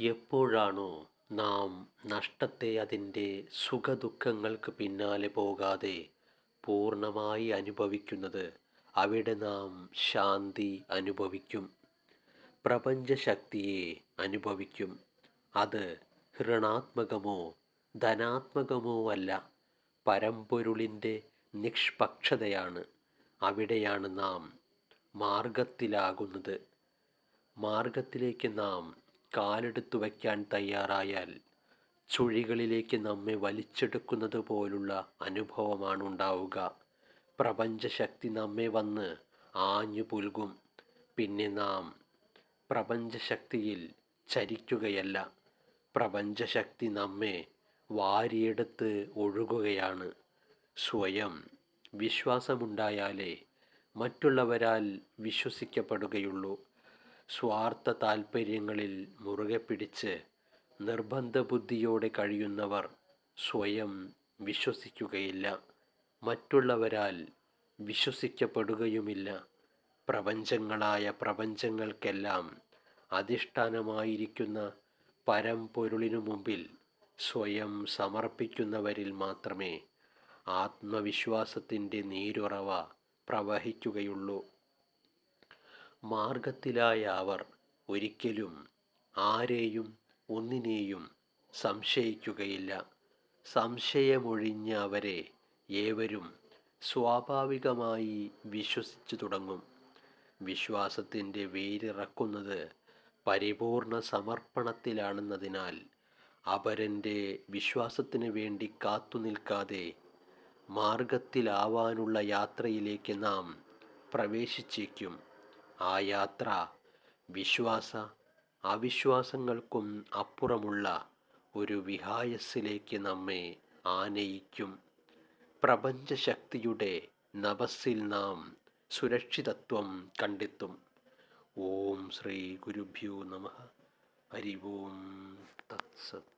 എപ്പോഴാണോ നാം നഷ്ടത്തെ അതിന്റെ സുഖദുഃഖങ്ങൾക്ക് പിന്നാലെ പോകാതെ പൂർണമായി അനുഭവിക്കുന്നത് അവിടെ നാം ശാന്തി അനുഭവിക്കും. പ്രപഞ്ചശക്തിയെ അനുഭവിക്കും. അത് ഋണാത്മകമോ ധനാത്മകമോ അല്ല പരമ്പൊരുളിന്റെ നിഷ്പക്ഷതയാണ്. അവിടെയാണ് നാം മാർഗത്തിലാകുന്നത് മാർഗത്തിലേക്ക് നാം കാലെടുത്തു വയ്ക്കാൻ തയ്യാറായാൽ ചുഴികളിലേക്ക് നമ്മെ വലിച്ചെടുക്കുന്നത് പോലുള്ള അനുഭവമാണ് ഉണ്ടാവുക. പ്രപഞ്ചശക്തി നമ്മെ വന്ന് ആഞ്ഞു പുൽകും. പിന്നെ നാം പ്രപഞ്ചശക്തിയിൽ ചരിക്കുകയല്ല പ്രപഞ്ചശക്തി നമ്മെ വാരിയെടുത്ത് ഒഴുകുകയാണ്. സ്വയം വിശ്വാസമുണ്ടായാലേ മറ്റുള്ളവരാൽ വിശ്വസിക്കപ്പെടുകയുള്ളൂ. സ്വാർത്ഥ താൽപ്പര്യങ്ങളിൽ മുറുകെ പിടിച്ച് നിർബന്ധ ബുദ്ധിയോടെ കഴിയുന്നവർ സ്വയം വിശ്വസിക്കുകയില്ല. മറ്റുള്ളവരാൽ വിശ്വസിക്കപ്പെടുകയുമില്ല. പ്രപഞ്ചങ്ങളായ പ്രപഞ്ചങ്ങൾക്കെല്ലാം അധിഷ്ഠാനമായിരിക്കുന്ന പരമ്പൊരുളിനു മുമ്പിൽ സ്വയം സമർപ്പിക്കുന്നവരിൽ മാത്രമേ ആത്മവിശ്വാസത്തിന്റെ നീരുറവ പ്രവഹിക്കുകയുള്ളൂ. മാർഗത്തിലായ അവർ ഒരിക്കലും ആരെയും ഒന്നിനെയും സംശയിക്കുകയില്ല. സംശയമൊഴിഞ്ഞ അവരെ ഏവരും സ്വാഭാവികമായി വിശ്വസിച്ചു തുടങ്ങും. വിശ്വാസത്തിന്റെ വേരിറക്കുന്നത് പരിപൂർണ സമർപ്പണത്തിലാണെന്നതിനാൽ അപരന്റെ വിശ്വാസത്തിന് വേണ്ടി കാത്തുനിൽക്കാതെ മാർഗത്തിലാവാനുള്ള യാത്രയിലേക്ക് നാം പ്രവേശിച്ചേക്കും. ആ യാത്ര വിശ്വാസ അവിശ്വാസങ്ങൾക്കും അപ്പുറമുള്ള ഒരു വിഹായസിലേക്ക് നമ്മെ ആനയിക്കും. പ്രപഞ്ചശക്തിയുടെ നവസിൽ നാം സുരക്ഷിതത്വം കണ്ടെത്തും. ഓം ശ്രീ ഗുരുഭ്യോ നമ. ഹരി ഓം തത്സത്.